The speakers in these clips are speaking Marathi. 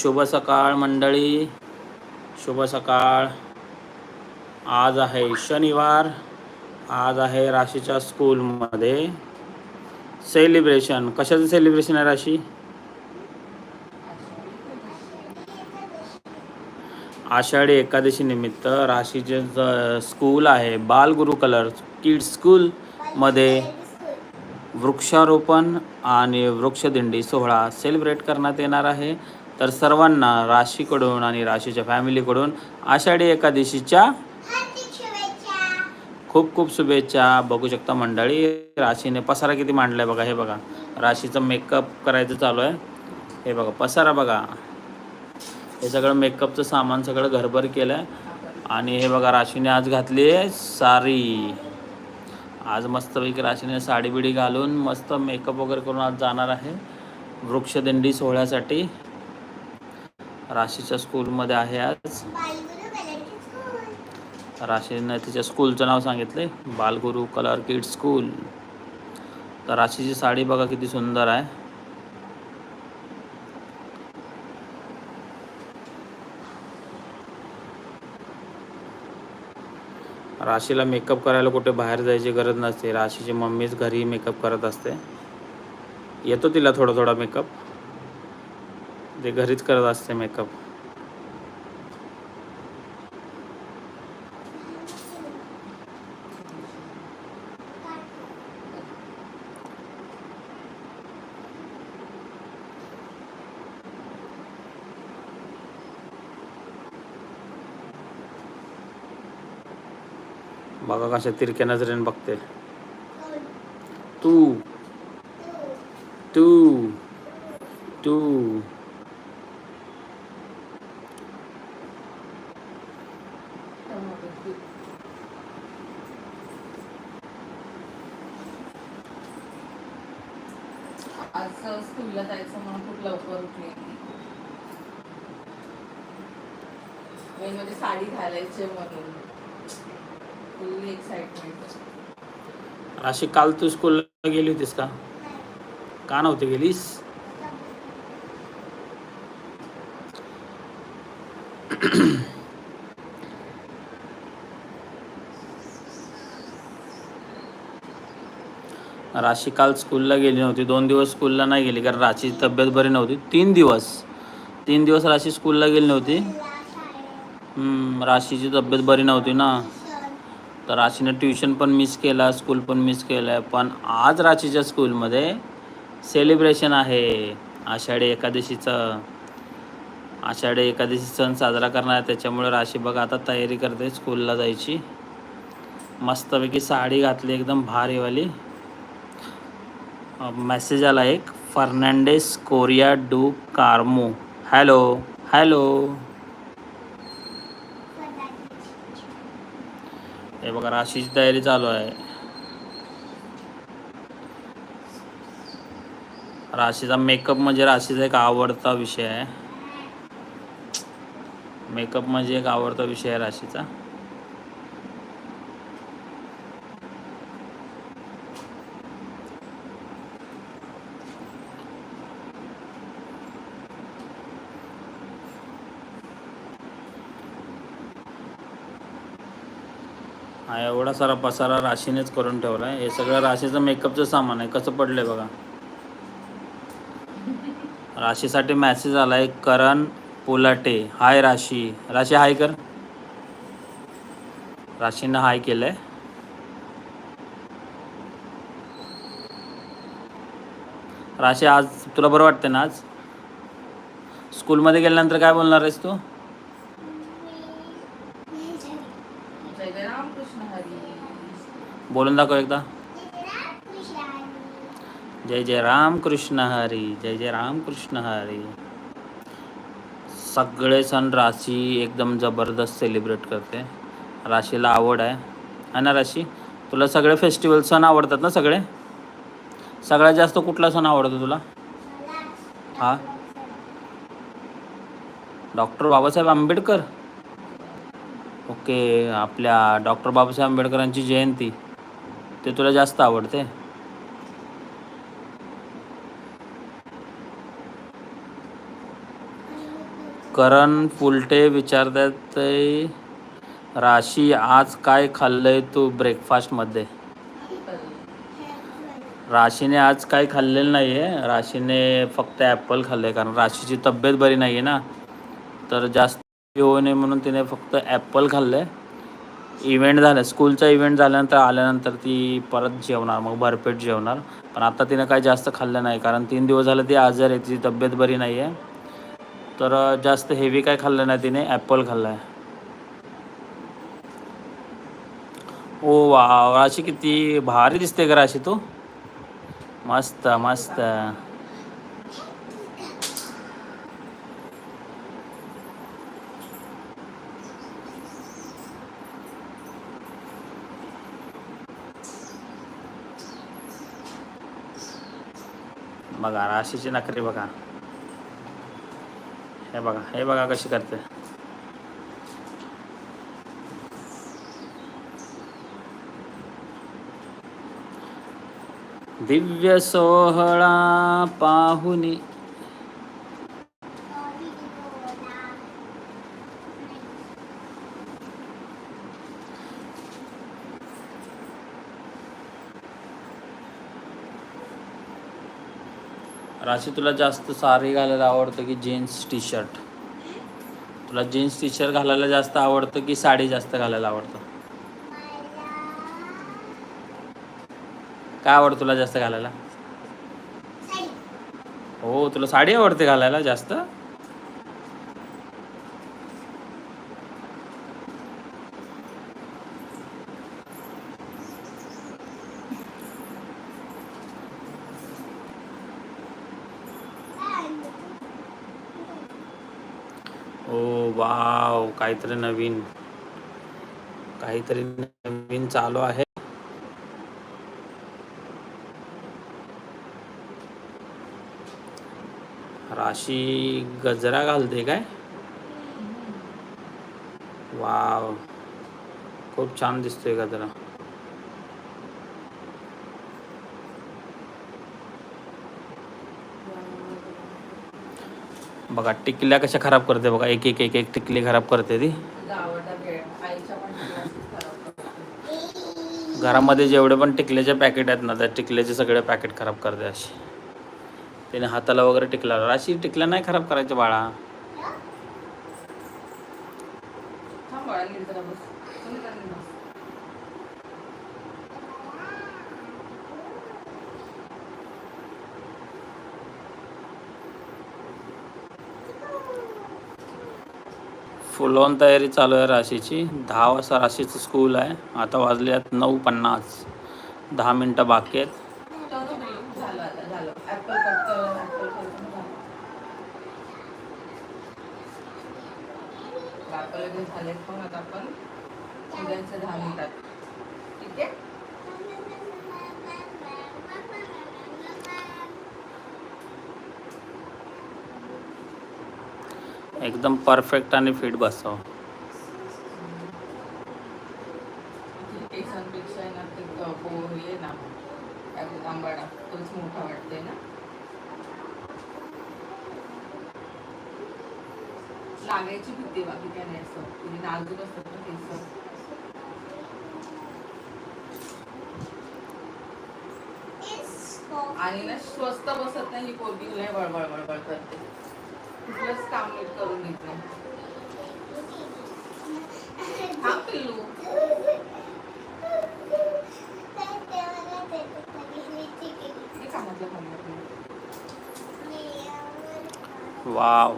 शुभ सकाळ मंडळी. शुभ सकाळ आज आहे शनिवार. आज आहे राशीच्या स्कूलमध्ये. सेलिब्रेशन. कशाचं सेलिब्रेशन आहे राशी? आषाढी एकादशी निमित्त राशीचे स्कूल आहे. बालगुरु कलर किड्स स्कूलमध्ये वृक्षारोपण आणि वृक्षदिंडी सोहळा सेलिब्रेट करण्यात येणार आहे. तर सर्वांना राशीकडून आणि राशीच्या फॅमिलीकडून आषाढी एकादशीच्या खूप खूप शुभेच्छा. बघू शकता मंडळी राशीने पसारा किती मांडलाय बघा हे बघा. राशीचं मेकअप करायचं चालू आहे. हे बघा पसारा बघा. हे सगळं मेकअपचं सामान सगळं घरभर केलं आहे आणि हे बघा राशीने आज घातली आहे साडी आज मस्तपैकी राशीने साडी बिडी घालून मस्त मेकअप वगैरे करून आज जाणार आहे. वृक्षदिंडी सोहळ्यासाठी. राशीच्या स्कूलमध्ये आहे आज. राशीने तिच्या स्कूलचं नाव सांगितलंय. बालगुरु कलर किड स्कूल तर राशीची साडी बघा किती सुंदर आहे. राशीला मेकअप करायला कुठे बाहेर जायची गरज नसते. राशीची मम्मीच घरी मेकअप करत असते. येतो तिला थोडा थोडा मेकअप ते घरीच करत असते मेकअप बघा कशा तिरक्या नजरेने बघते. तू. तू. तू आज स्कूलला जायचं म्हणून खूप लवकर उठले मेन म्हणजे साडी घालायची म्हणून. फुल्ली एक्साइटमेंट राशी काल तू स्कूलला गेली होतीस का? का नव्हती गेलीस? राशी काल स्कूलला गेली नव्हती. दोन दिवस स्कूलला नाही गेली कारण राशीची तब्येत बरी नव्हती. तीन दिवस. तीन दिवस राशी स्कूलला गेली नव्हती. राशीची तब्येत बरी नव्हती ना. तर राशीनं ट्युशन पण मिस केला स्कूल पण मिस केलं आहे पण आज राशीच्या स्कूलमध्ये सेलिब्रेशन आहे. आषाढी एकादशीचं. आषाढी एकादशी सण साजरा करणार आहे. त्याच्यामुळे राशी बघा आता तयारी करते स्कूलला जायची. मस्तपैकी साडी घातली एकदम भारीवाली. मेसेज आला एक. फर्नांडेस कोरिया डू कार्मो. हॅलो हॅलो हे बघा राशीची तयारी चालू आहे. राशीचा मेकअप म्हणजे राशीचा एक आवडता विषय आहे. मेकअप म्हणजे एक आवडता विषय आहे राशीचा. हा एवढा सारा पसारा राशीनेच करून ठेवला आहे हे सगळं राशीचं मेकअपचं सामान आहे. कसं पडलंय बघा. राशीसाठी मॅसेज आला आहे करण पोलाटे. हाय राशी. राशी हाय कर. राशीनं हाय केलंय. राशी आज तुला बरं वाटतं ना आज? स्कूलमध्ये गेल्यानंतर काय बोलणार आहेस तू जय जय रामकृष्ण हरी बोलून दाखव एकदा. जय जय राम कृष्ण हरी जय जय राम कृष्ण हरी. सगळे सण राशी एकदम जबरदस्त सेलिब्रेट करते. राशीला आवड आहे. है ना राशी? तुला सगळे फेस्टिवल सण आवडतात ना सगळे? सगळ्यात जास्त कुठला सण आवडतो तुला? हा? डॉक्टर बाबासाहेब आंबेडकर? ओके आपल्या डॉक्टर बाबासाहेब आंबेडकरांची जयंती. ते तुला जास्त आवडते? करण फुलटे विचारतात राशी आज काय खाल्लंय तू ब्रेकफास्टमध्ये राशीने आज काही खाल्लेलं नाही आहे राशीने फक्त ॲपल खाल्लं आहे कारण राशीची तब्येत बरी नाही आहे ना. तर जास्त येऊ नये म्हणून तिने फक्त ॲपल खाल्लं आहे इव्हेंट झालं स्कूलचा इव्हेंट झाल्यानंतर आल्यानंतर ती परत जेवणार मग भरपेट जेवणार. पण आता तिनं काही जास्त खाल्लं नाही कारण तीन दिवस झालं ती आजार आहे तिची तब्येत बरी नाही आहे तर जास्त हेवी काय खाल्लं नाही तिने ॲपल खाल्लं आहे ओ वा राशी किती भारी दिसते का राशी तू. मस्त मस्त. बघा राशीची नखरी बघा. हे बघा हे बघा कशी करते. दिव्य सोहळा पाहुनी राशी तुला जास्त साडी घालायला आवडतं की जीन्स टी शर्ट तुला जीन्स टी शर्ट घालायला जास्त आवडतं की साडी जास्त घालायला आवडतं? काय आवडतं तुला जास्त घालायला? हो तुला साडी आवडते घालायला जास्त? ओ वाव काहीतरी नवीन. काहीतरी नवीन चालू आहे. राशी गजरा घालते काय? वाव. खूप छान दिसतोय गजरा. बघा टिकल्या कशा खराब करते बघा एक एक एक एक टिकली खराब करते ती. घरामध्ये जेवढे पण टिकल्याचे पॅकेट आहेत ना त्या टिकल्याचे सगळे पॅकेट खराब करते अशी त्याने हाताला वगैरे टिकला अशी टिकल्या नाही खराब करायच्या बाळा थांब बाळा, नीट जरा बस. सुनीता, नीट बस. फुल ऑन तयारी चालू आहे राशीची. दहा वाजता राशीचं स्कूल आहे. आता वाजले आहेत नऊ पन्नास. दहा मिनटं बाकी आहेत चलो बिल्लू, झालं आता, झालं. Apple cut कर, apple cut कर, झालं. Apple वगैरे झाले पण आता आपण उद्याच्या दहा मिनिटात ठीक आहे एकदम परफेक्ट आणि फिट बसावं. आहे ना हो, आंबाडा मोठा लागायची भीती बाकी काय नाही असं. म्हणजे नाजूक असतात ना केस. आणि ना स्वस्त बसत नाही ही पोरगी लय बळबळ बळबळ करते. कुठलंच काम नीट करून नाही. हा पिल्लू. वाव.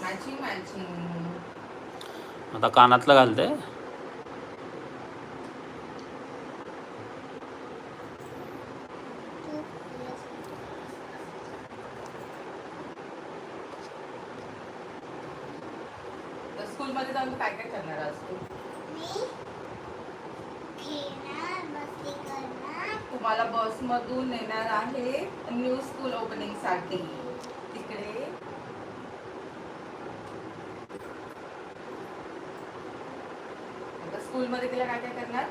Matching matching. आता कानातलं घालते तर स्कूलमध्ये जाऊन तू काय काय करणार आज तू तुम्हाला बसमधून नेणार आहे न्यू स्कूल ओपनिंगसाठी तिकडे आता स्कूलमध्ये तिला काय काय करणार?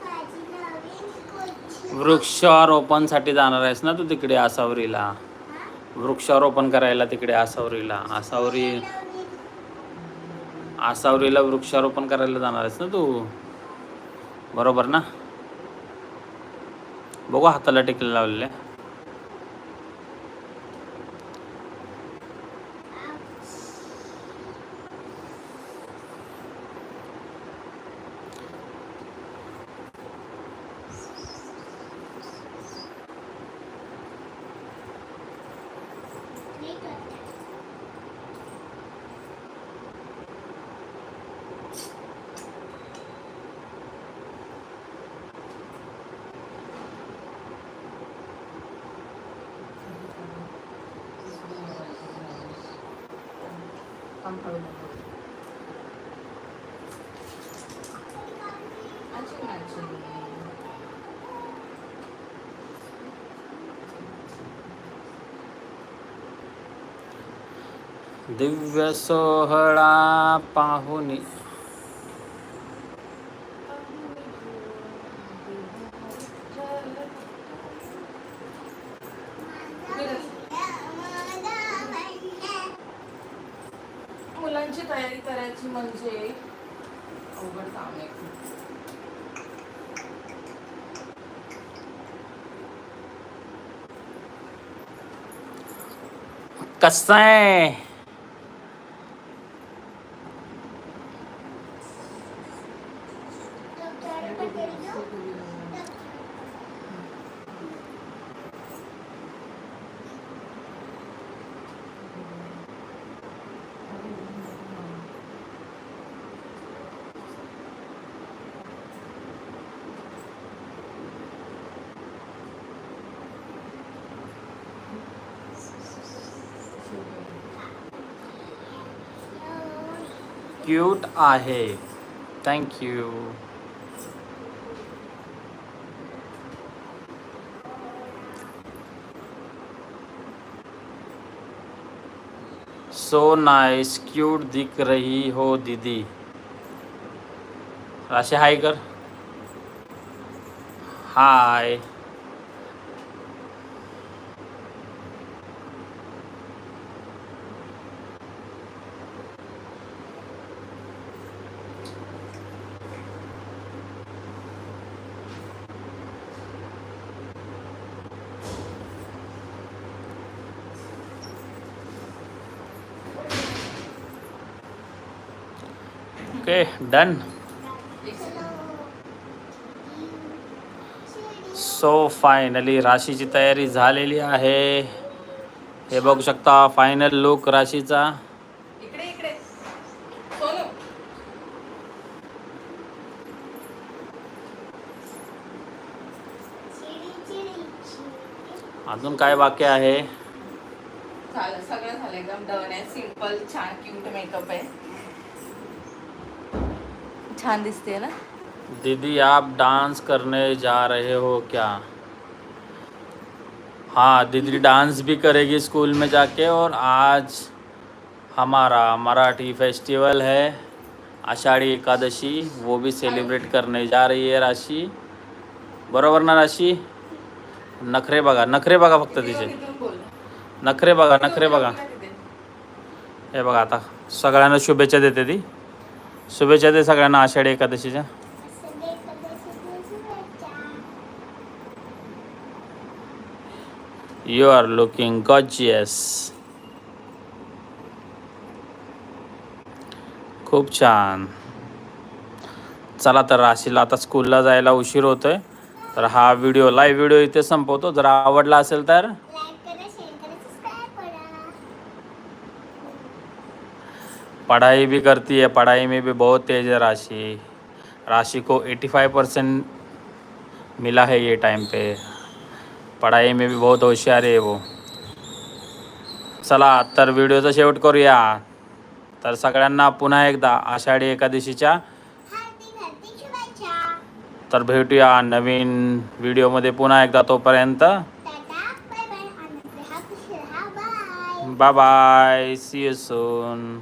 भाजी वृक्षारोपणसाठी जाणार आहेस ना तू तिकडे आसावरीला? वृक्षारोपण करायला तिकडे आसावरीला. आसावरी आसावरीला वृक्षारोपण करायला जाणार आहेस ना तू? बरोबर ना? बघू हाताला टिकले लावलेले दिव्य सोहळा पाहुनी तयारी करायची म्हणजे? अवघड काम आहे. खूप. कसं आहे? क्यूट आहे. थँक्यू सो नाइस क्यूट दिख रही हो दीदी. असे हाय कर. Hi okay done. So finally राशीची तयारी झालेली आहे. हे बघू शकता फायनल लुक राशीचा. अजून काय बाकी आहे? झालं सगळं झालं एकदम डन आहे. सिंपल छान क्यूट मेकअप आहे. छान दिसते ना? दीदी आप डांस करने जा रहे हो क्या? हाँ दीदी डांस भी करेगी स्कूल में जाके और आज हमारा मराठी फेस्टिवल है। आषाढ़ी एकादशी वो भी सेलिब्रेट करने जा रही है राशि। बरोबर ना राशि? नखरे बघा नखरे बघा फक्त तिचे नखरे बघा नखरे बघा। हे बघा आता सगळ्यांना शुभेच्छा देते ती. शुभेच्छा दे सगळ्यांना आषाढी एकादशीच्या. यू आर लुकिंग गॉजियस खूप छान. चला तर राशीला आता स्कूलला जायला उशीर होतोय. तर हा व्हिडिओ लाईव्ह व्हिडिओ इथे संपवतो. जर आवडला असेल तर पढ़ाई भी करती है पढ़ाई में भी बहुत तेज़ है राशि। राशि को 85 परसेंट मिला है ये टाइम पे। पढ़ाई में भी बहुत होशियार आहे वो। चला तर व्हिडिओचा शेवट करूया। तर सगळ्यांना पुन्हा एकदा आषाढी एकादशीच्या तर भेटूया नवीन व्हिडिओमध्ये पुन्हा एकदा तोपर्यंत. Bye bye see you soon